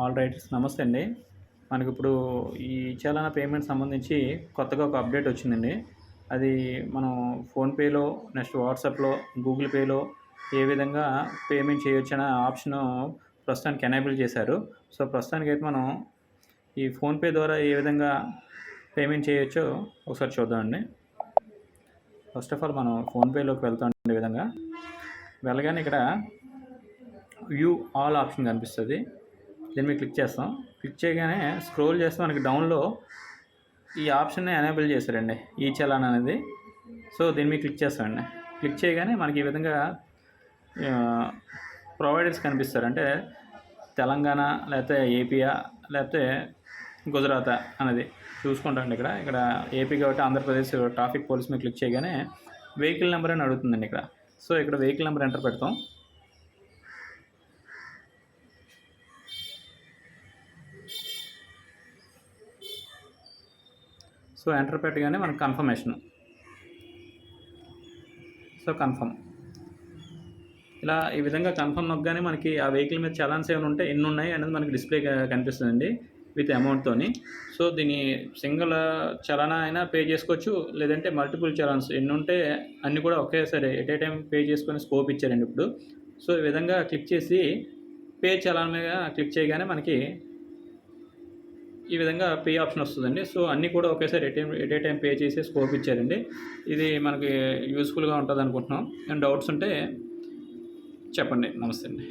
All right నమస్తే అండి. మనకి ఇప్పుడు ఈ చలానా పేమెంట్ సంబంధించి కొత్తగా ఒక అప్డేట్ వచ్చిందండి. అది మనం ఫోన్పేలో నెక్స్ట్ వాట్సాప్లో గూగుల్ పేలో ఏ విధంగా పేమెంట్ చేయొచ్చు అనే ఆప్షన్ ప్రస్తుతానికి ఎనేబుల్ చేశారు. సో ప్రస్తుతానికి అయితే మనం ఈ ఫోన్పే ద్వారా ఏ విధంగా పేమెంట్ చేయొచ్చో ఒకసారి చూద్దామండి ఫస్ట్ ఆఫ్ ఆల్ మనం ఫోన్పేలోకి వెళ్తాం విధంగా. వెళ్ళగానే ఇక్కడ వ్యూ ఆల్ ఆప్షన్ కనిపిస్తుంది. దీన్ని మీద క్లిక్ చేస్తాం. క్లిక్ చేయగానే స్క్రోల్ చేస్తే మనకి డౌన్లో ఈ ఆప్షన్ని ఎనేబుల్ చేశారండి. ఈ చలాన్ అనేది. సో దీని మీద క్లిక్ చేస్తామండి. క్లిక్ చేయగానే మనకి ఈ విధంగా ప్రొవైడర్స్ కనిపిస్తారు. అంటే తెలంగాణ లేకపోతే ఏపీయా లేకపోతే గుజరాత్ అనేది చూసుకుంటాండి ఇక్కడ. ఇక్కడ ఏపీ కాబట్టి ఆంధ్రప్రదేశ్ ట్రాఫిక్ పోలీస్ మీద క్లిక్ చేయగానే వెహికల్ నెంబర్ అని అడుగుతుందండి ఇక్కడ. సో ఇక్కడ వెహికల్ నెంబర్ ఎంటర్ పెడతాం. సో ఎంటర్ పెట్టగానే మనకు కన్ఫర్మేషన్ సో కన్ఫర్మ్ ఇలా ఈ విధంగా కన్ఫర్మ్ నొక్కగానే మనకి ఆ వెహికల్ మీద చలాన్స్ ఏమైనా ఉంటే ఎన్ని ఉన్నాయి అనేది మనకి డిస్ప్లే కనిపిస్తుందండి విత్ అమౌంట్తోని సో దీన్ని సింగిల్ చలానా అయినా పే చేసుకోవచ్చు లేదంటే మల్టిపుల్ చలాన్స్ ఎన్ని ఉంటే అన్నీ కూడా ఒకేసారి ఎట్ ఏ టైం పే చేసుకునే స్కోప్ ఇచ్చారండి ఇప్పుడు. సో ఈ విధంగా క్లిక్ చేసి పే చలాన్ మీద క్లిక్ చేయగానే మనకి ఈ విధంగా పే ఆప్షన్ వస్తుందండి. సో అన్నీ కూడా ఒకేసారి at at a time pay చేసి స్కోప్ ఇచ్చారండి. ఇది మనకి యూస్ఫుల్గా ఉంటుంది అనుకుంటున్నాం అండ్ డౌట్స్ ఉంటే చెప్పండి. నమస్తే అండి.